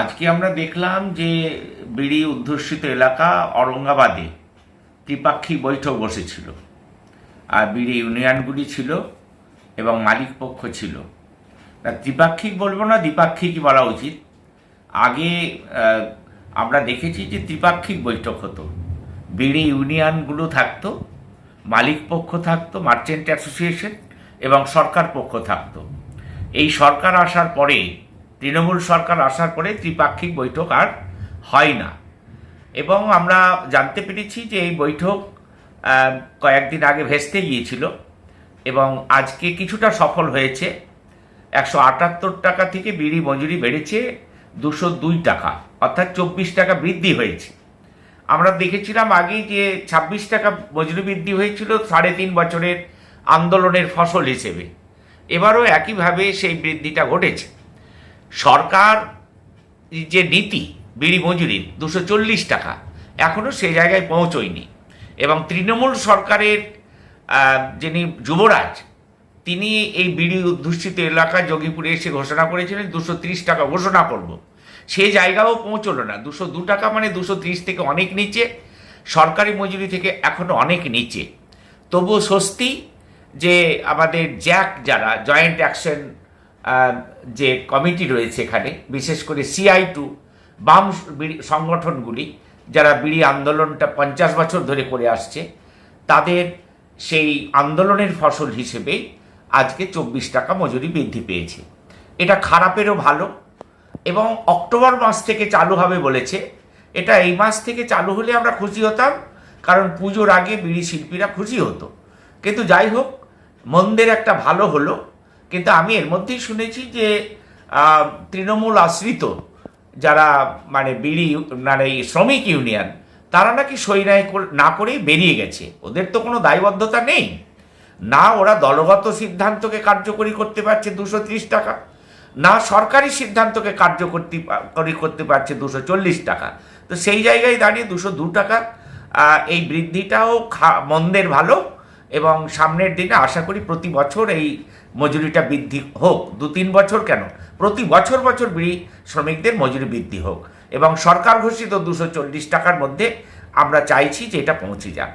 আজকে আমরা দেখলাম যে বিড়ি অধ্যুষিত এলাকা অরঙ্গাবাদে ত্রিপাক্ষিক বৈঠক বসেছিল। আর বিড়ি ইউনিয়নগুলি ছিল এবং মালিক পক্ষ ছিল ত্রিপাক্ষিক বলব না, দ্বিপাক্ষিকই বলা উচিত। আগে আমরা দেখেছি যে ত্রিপাক্ষিক বৈঠক হতো। বিড়ি ইউনিয়নগুলো থাকতো মালিক পক্ষ থাকতো, মার্চেন্ট অ্যাসোসিয়েশন এবং সরকার পক্ষ থাকতো। এই সরকার আসার পরে তৃণমূল সরকার আসার পরে ত্রিপাক্ষিক বৈঠক আর হয় না। এবং আমরা জানতে পেরেছি যে এই বৈঠক কয়েকদিন আগে ভেস্তে গিয়েছিল এবং আজকে কিছুটা সফল হয়েছে। একশো আটাত্তর টাকা থেকে বিড়ি মজুরি বেড়েছে দুশো দুই টাকা, অর্থাৎ চব্বিশ টাকা বৃদ্ধি হয়েছে। আমরা দেখেছিলাম আগে যে ছাব্বিশ টাকা মজুরি বৃদ্ধি হয়েছিল সাড়ে তিন বছরের আন্দোলনের ফসল হিসেবে। এবারও একইভাবে সেই বৃদ্ধিটা ঘটেছে। সরকার যে নীতি, বিড়ি মজুরির দুশো চল্লিশ টাকা এখনও সে জায়গায় পৌঁছয়নি। এবং তৃণমূল সরকারের যিনি যুবরাজ, তিনি এই বিড়ি অধ্যুষিত এলাকা যোগীপুরে এসে ঘোষণা করেছিলেন, দুশো টাকা ঘোষণা করব। সে জায়গাও পৌঁছলো না। দুশো দু টাকা মানে দুশো থেকে অনেক নিচে, সরকারি মজুরি থেকে এখনও অনেক নিচে। তবুও স্বস্তি যে আমাদের জ্যাক যারা, জয়েন্ট অ্যাকশন যে কমিটি রয়েছে এখানে, বিশেষ করে সিআই টু বাম সংগঠনগুলি, যারা বিড়ি আন্দোলনটা পঞ্চাশ বছর ধরে করে আসছে, তাদের সেই আন্দোলনের ফসল হিসেবে আজকে চব্বিশ টাকা মজুরি বৃদ্ধি পেয়েছে। এটা খারাপেরও ভালো এবং অক্টোবর মাস থেকে চালু হবে বলেছে। এটা এই মাস থেকে চালু হলে আমরা খুশি হতাম, কারণ পুজোর আগে বিড়ি শিল্পীরা খুশি হতো। কিন্তু যাই হোক, মন্দের একটা ভালো হলো। কিন্তু আমি এর মধ্যেই শুনেছি যে তৃণমূল আশ্রিত যারা মানে বিড়ি মানে শ্রমিক ইউনিয়ন, তারা নাকি সই না করেই বেরিয়ে গেছে। ওদের তো কোনো দায়বদ্ধতা নেই। না ওরা দলগত সিদ্ধান্তকে কার্যকরী করতে পারছে দুশো টাকা, না সরকারি সিদ্ধান্তকে কার্যকরী করতে পারছে দুশো টাকা। তো সেই জায়গায় দাঁড়িয়ে দুশো দু টাকা এই বৃদ্ধিটাও মন্দের ভালো। এবং সামনের দিনে আশা করি প্রতি বছর এই মজুরিটা বৃদ্ধি হোক। দু তিন বছর কেন? প্রতি বছর বছর বিড়ি শ্রমিকদের মজুরি বৃদ্ধি হোক। এবং সরকার ঘোষিত দুশো টাকার মধ্যে আমরা চাইছি যে এটা পৌঁছে যাক।